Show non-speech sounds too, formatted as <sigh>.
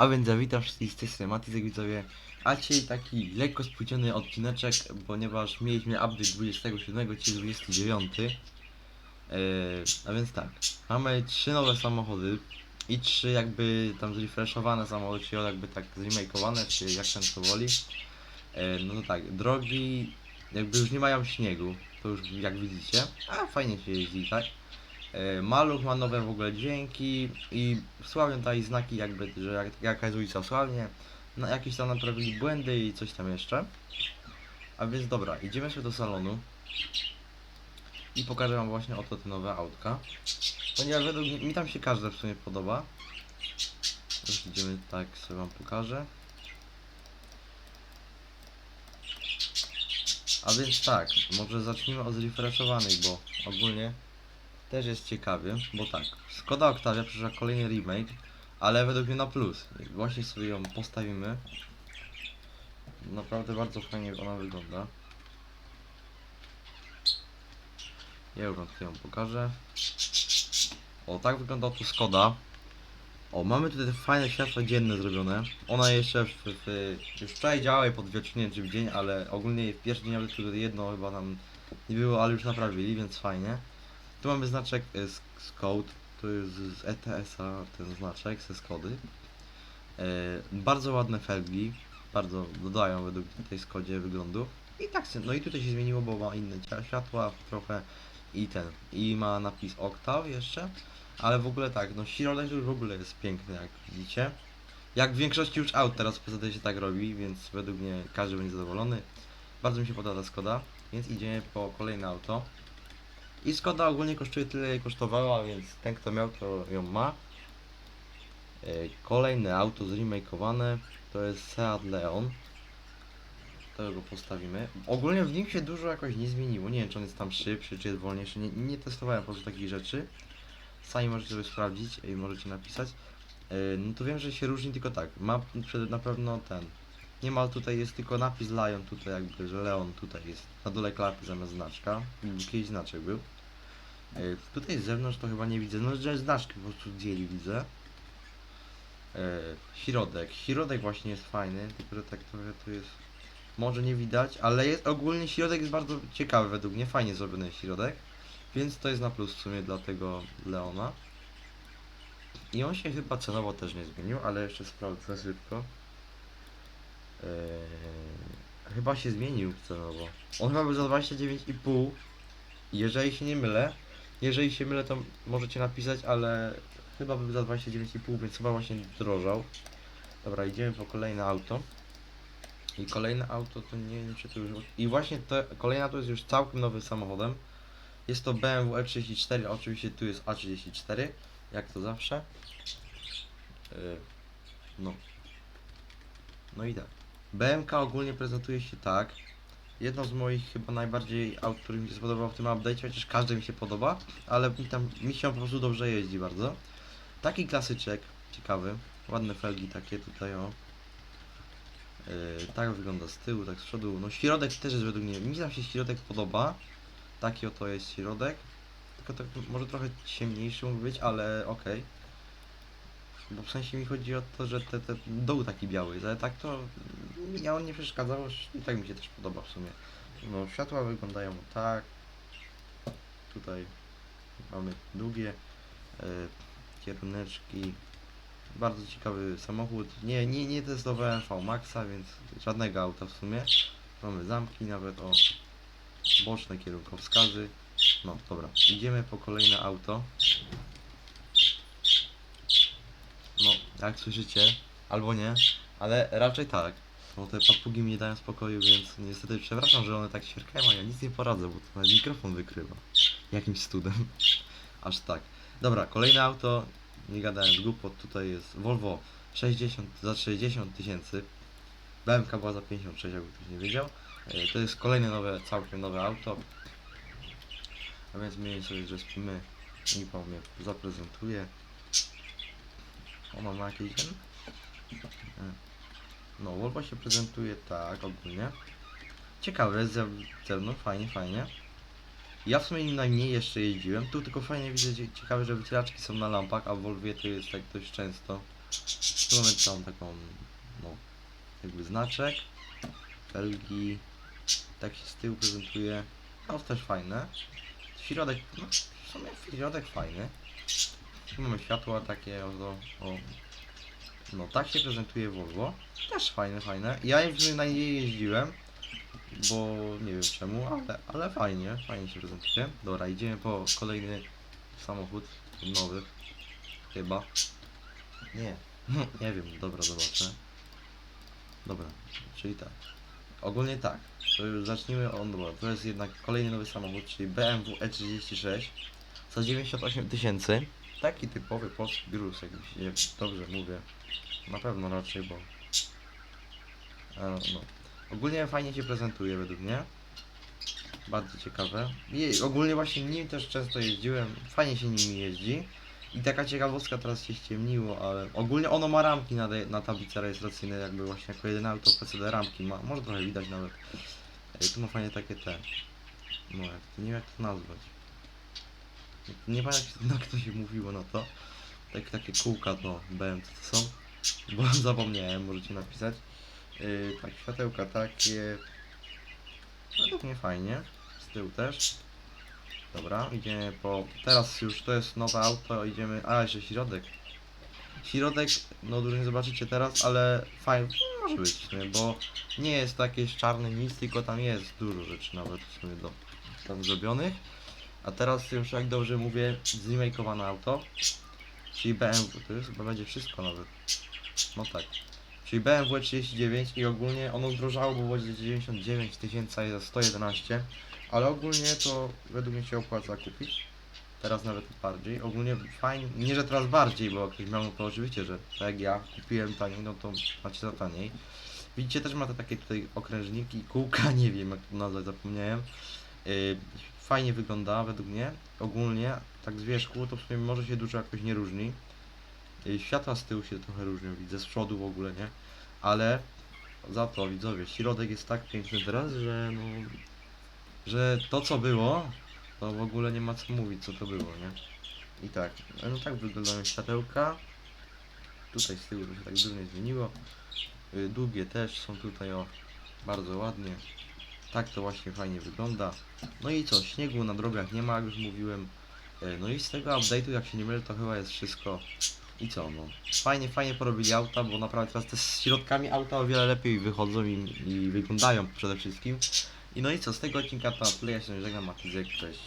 A więc ja witam wszystkich z tej Matizek widzowie. A dzisiaj taki lekko spóźniony odcineczek, ponieważ mieliśmy update 27, czyli 29. Eee, a więc tak, mamy trzy nowe samochody i trzy jakby tam zrefreshowane samochody, czyli jakby tak zremakeowane, czy jak ten to woli. Eee, no to tak, drogi jakby już nie mają śniegu, to już jak widzicie, a fajnie się jeździ, tak? E, Maluch ma nowe w ogóle dźwięki i sławią tutaj znaki jakby, że jak, jaka jest ulica sławnie. No, jakieś tam naprawili błędy i coś tam jeszcze. A więc dobra, idziemy sobie do salonu. I pokażę wam właśnie oto te nowe autka. Ponieważ według mnie, mi tam się każde w sumie podoba. Już idziemy tak, sobie wam pokażę. A więc tak, może zacznijmy od zrefreshowanych, bo ogólnie też jest ciekawie, bo tak, Skoda Octavia przeszła kolejny remake, ale według mnie na plus. Właśnie sobie ją postawimy. Naprawdę bardzo fajnie ona wygląda. Ja wam ją pokażę. O, tak wygląda tu Skoda. O, mamy tutaj fajne światła dzienne zrobione. Ona jeszcze w, w, już wczoraj działała i podwiecznie czy w dzień, ale ogólnie w pierwszy dzień nawet tylko jedno chyba tam nie było, ale już naprawili, więc fajnie. Tu mamy znaczek e, z, z Code, to jest z ETS-a ten znaczek ze Skody. E, bardzo ładne felgi, bardzo dodają według tej Skodzie wyglądu. I tak, no i tutaj się zmieniło, bo ma inne światła trochę i ten, i ma napis Octave jeszcze. Ale w ogóle tak, no środek już w ogóle jest piękny, jak widzicie. Jak w większości już aut teraz PZD się tak robi, więc według mnie każdy będzie zadowolony. Bardzo mi się podoba ta Skoda, więc idziemy po kolejne auto. I Skoda ogólnie kosztuje tyle, ile kosztowała, więc ten kto miał, to ją ma. E, Kolejne auto zremakeowane to jest Seat Leon. To go postawimy. Ogólnie w nim się dużo jakoś nie zmieniło. Nie wiem, czy on jest tam szybszy, czy jest wolniejszy. Nie, nie testowałem po prostu takich rzeczy. Sami możecie sobie sprawdzić i możecie napisać. E, No to wiem, że się różni tylko tak. Ma na pewno ten. Nie ma tutaj, jest tylko napis Lion tutaj jakby, że Leon tutaj jest. Na dole klapy zamiast znaczka. Kiedyś znaczek był. E, Tutaj z zewnątrz to chyba nie widzę. No, że znaczki po prostu zdjęli widzę. E, Środek. Środek właśnie jest fajny, tylko tak trochę tu jest. Może nie widać, ale jest ogólnie środek jest bardzo ciekawy według mnie. Fajnie zrobiony środek. Więc to jest na plus w sumie dla tego Leona. I on się chyba cenowo też nie zmienił, ale jeszcze sprawdzę szybko. Eee, chyba się zmienił cenowo. On chyba był za 29,5. Jeżeli się nie mylę. Jeżeli się mylę, to możecie napisać, ale chyba był za 29,5, więc chyba właśnie drożał. Dobra, idziemy po kolejne auto. I kolejne auto to nie wiem czy to już... I właśnie to kolejne auto jest już całkiem nowym samochodem. Jest to BMW E34, oczywiście tu jest A34, jak to zawsze. Yy, no. No i tak. BMK ogólnie prezentuje się tak. Jedno z moich chyba najbardziej aut, który mi się spodobał w tym update'cie, chociaż każdy mi się podoba, ale mi tam mi się po prostu dobrze jeździ bardzo. Taki klasyczek, ciekawy, ładne felgi takie tutaj o. Yy, tak wygląda z tyłu, tak z przodu. No środek też jest według mnie, mi tam się środek podoba. Taki oto jest środek. Tylko tak może trochę ciemniejszy mógł być, ale okej. Bo w sensie mi chodzi o to, że te, te dół taki biały ale tak to mi on nie przeszkadzał i tak mi się też podoba w sumie. No światła wyglądają tak. Tutaj mamy długie e, kieruneczki. Bardzo ciekawy samochód. Nie, nie, nie testowałem V-Maxa, więc żadnego auta w sumie. Mamy zamki nawet o boczne kierunkowskazy. No dobra, idziemy po kolejne auto. No, jak słyszycie, albo nie, ale raczej tak. Bo te papugi mi nie dają spokoju, więc niestety przepraszam, że one tak świerkają, ja nic nie poradzę, bo to nawet mikrofon wykrywa. Jakimś studem. <laughs> Aż tak. Dobra, kolejne auto, nie gadałem głupot, tutaj jest Volvo 60 za 60 tysięcy. BMK była za 56, jakby ktoś nie wiedział. E, To jest kolejne nowe, całkiem nowe auto. A więc my sobie zrespimy i wam je zaprezentuję. Ona ma jakieś ten? E. No, Volvo się prezentuje tak ogólnie. Ciekawe, z zewnątrz, fajnie, fajnie. Ja w sumie najmniej jeszcze jeździłem. Tu tylko fajnie widzę, cie- ciekawe, że wycieraczki są na lampach, a w to jest tak dość często. Tu mamy tam taką, no, jakby znaczek, felgi, tak się z tyłu prezentuje, no też fajne. Środek, no w sumie środek fajny. Tu mamy światła takie, o, o, no tak się prezentuje Volvo, też fajne, fajne. Ja już na niej jeździłem, bo nie wiem czemu, ale, ale fajnie, fajnie się prezentuje. Dobra, idziemy po kolejny samochód, nowy, chyba. Nie, <laughs> nie wiem, dobra, zobaczę. Dobra, czyli tak. Ogólnie tak, zacznijmy od, dobra, to jest jednak kolejny nowy samochód, czyli BMW E36 za 98 tysięcy. Taki typowy polski gruz, jakby się dobrze mówię. Na pewno raczej, bo... E, no. Ogólnie fajnie się prezentuje według mnie. Bardzo ciekawe. I ogólnie właśnie nim też często jeździłem. Fajnie się nimi jeździ. I taka ciekawostka teraz się ściemniło, ale ogólnie ono ma ramki na, na tablicy rejestracyjnej, jakby właśnie jako jedyne auto PCD ramki ma. Może trochę widać nawet. Ej, tu ma fajnie takie te. No jak nie wiem jak to nazwać. Nie pamiętam jak, to- to się mówiło na to. Tak, takie kółka no BM co to są. Bo <laughs> zapomniałem, możecie napisać. Yy, tak, światełka takie. Według mnie fajnie. Z tyłu też. Dobra, idziemy po... Teraz już to jest nowe auto, idziemy... A, jeszcze środek. Środek, no dużo nie zobaczycie teraz, ale fajnie, może być bo nie jest to jakieś czarne nic, tylko tam jest dużo rzeczy nawet w sumie do tam zrobionych. A teraz już jak dobrze mówię, zremakeowane auto, czyli BMW, to już chyba będzie wszystko nawet. No tak. Czyli BMW 39 i ogólnie ono zdrożało, bo było 99 tysięcy, za 111. Ale ogólnie to według mnie się opłaca kupić. Teraz nawet bardziej. Ogólnie fajnie, nie że teraz bardziej, bo ktoś miał, to oczywiście, że tak jak ja kupiłem taniej, no to macie za taniej. Widzicie, też ma te takie tutaj okrężniki, kółka, <laughs> nie wiem jak to nazwać, zapomniałem. Yy, fajnie wygląda według mnie. Ogólnie, tak z wierzchu, to w sumie może się dużo jakoś nie różni. Światła z tyłu się trochę różnią, widzę, z przodu w ogóle, nie? Ale za to widzowie, środek jest tak piękny teraz, że no że to co było, to w ogóle nie ma co mówić co to było, nie? I tak, no tak wyglądają światełka. Tutaj z tyłu to się tak dużo nie zmieniło. Y, Długie też są tutaj o bardzo ładnie. Tak to właśnie fajnie wygląda. No i co, śniegu na drogach nie ma, jak już mówiłem. Y, No i z tego update'u, jak się nie mylę, to chyba jest wszystko. I co, no. Fajnie, fajnie porobili auta, bo naprawdę teraz te z środkami auta o wiele lepiej wychodzą i, i wyglądają przede wszystkim. I no i co, z tego odcinka to tyle, ja się żegnam, Matyzek, cześć.